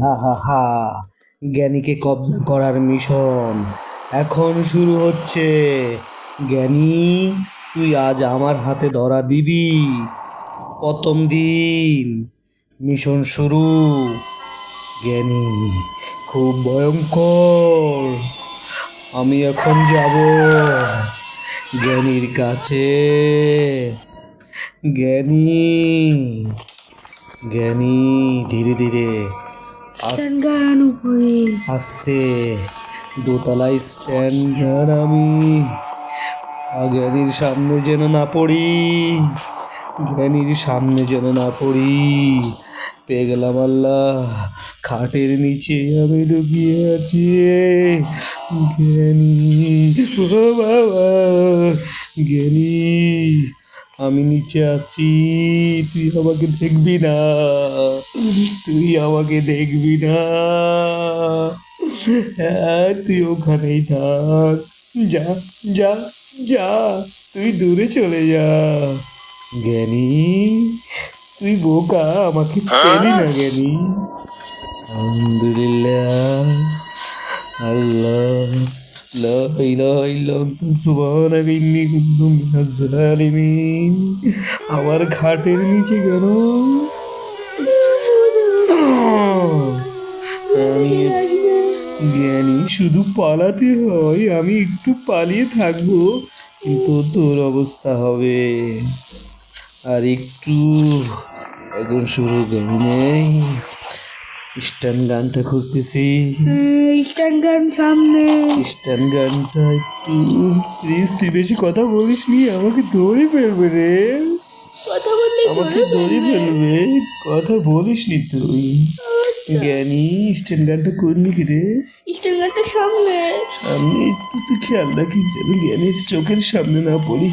হা হা হা। জ্ঞানীকে কবজা করার মিশন এখন শুরু হচ্ছে। জ্ঞানী, তুই আজ আমার হাতে ধরা দিবি। প্রথম দিন মিশন শুরু। জ্ঞানী, খুব ভয়ঙ্কর। আমি এখন যাব জ্ঞানীর কাছে। জ্ঞানী জ্ঞানী, ধীরে ধীরে। উপরে আস্তে, দোতলায় স্ট্যান্ড আমি। জ্ঞানীর সামনে যেন না পড়ি, জ্ঞানীর সামনে যেন না পড়ি। পেয়ে গেলাম আল্লাহ খাটের নিচে আমি লুকিয়ে আছি। জ্ঞানী ও বাবা, জ্ঞানী। আমি নিচে আছি, তুই আমাকে দেখবি না। তুই আমাকে দেখবি না। হ্যাঁ তুই ওখানেই থাক। যা যা যা, তুই দূরে চলে যা। জ্ঞানী, তুই বোকা, আমাকে পেলি না জ্ঞানী। আলহামদুলিল্লাহ, আল্লাহ। لا إله إلا أنت سبحانك إني كنت من الظالمين আমার খাটের নিচে কেন আমি জ্ঞানী শুধু পালাতে হয় আমি একটু পালিয়ে থাকবো কিন্তু তোর অবস্থা হবে আর একটু এখন শুরু জ্ঞানী নেই স্ট্যান্ড গানটা খুঁজতেছি। স্ট্যান্ড গান সামনে। স্ট্যান্ড গানটা একটু প্লিজ তুই বেশি কথা বলিস নি আমাকে ধরে ফেলবে রে। কথা বললে আমাকে ধরে ফেলবে। কথা বলিস নি তুই। জ্ঞানী স্ট্যান্ড গানটা করলি কি রে? স্ট্যান্ড গানটা সামনে। সামনে একটু তুই খেয়াল রাখিস যেন জ্ঞানীর চোখের সামনে না পড়ি।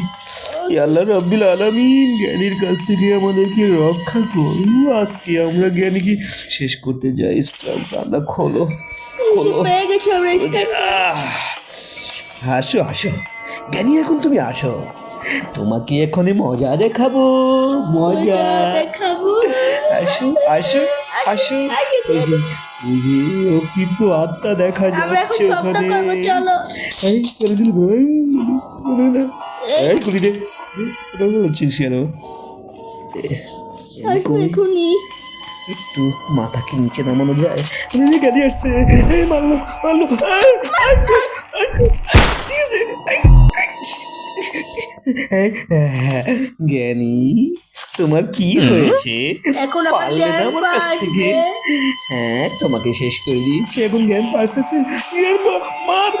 আল্লাহ রব্বিল আলামিন জ্ঞানীর কাছ থেকে আমাদেরকে রক্ষা করু আজকে আমরা জ্ঞানীকে শেষ করতে যাই খোলো খোলো গেছি আমরা স্ট্যান্ড আহ! আসো আসো জ্ঞানী এখন তুমি আসো তোমাকে এখন মজা দেখাবো মজা দেখাবো আসো আসো আসো ওই যে ওই যে ও কিন্তু আত্মা দেখা যাচ্ছে ওখানে চলো এই করে দিল এই, না। দে দে, ওটা বলছিস কেন এখনই একটু মাথাকে নিচে নামানো যায় গাড়ি আসছে এই মারলো মারলো ঠিক আছে হ্যাঁ, জ্ঞানী তোমার কি হয়েছে এখন আমার পারলে না আমার কাছ থেকে হ্যাঁ তোমাকে শেষ করে দিয়েছি এখন জ্ঞান পারতেছে জ্ঞান মার!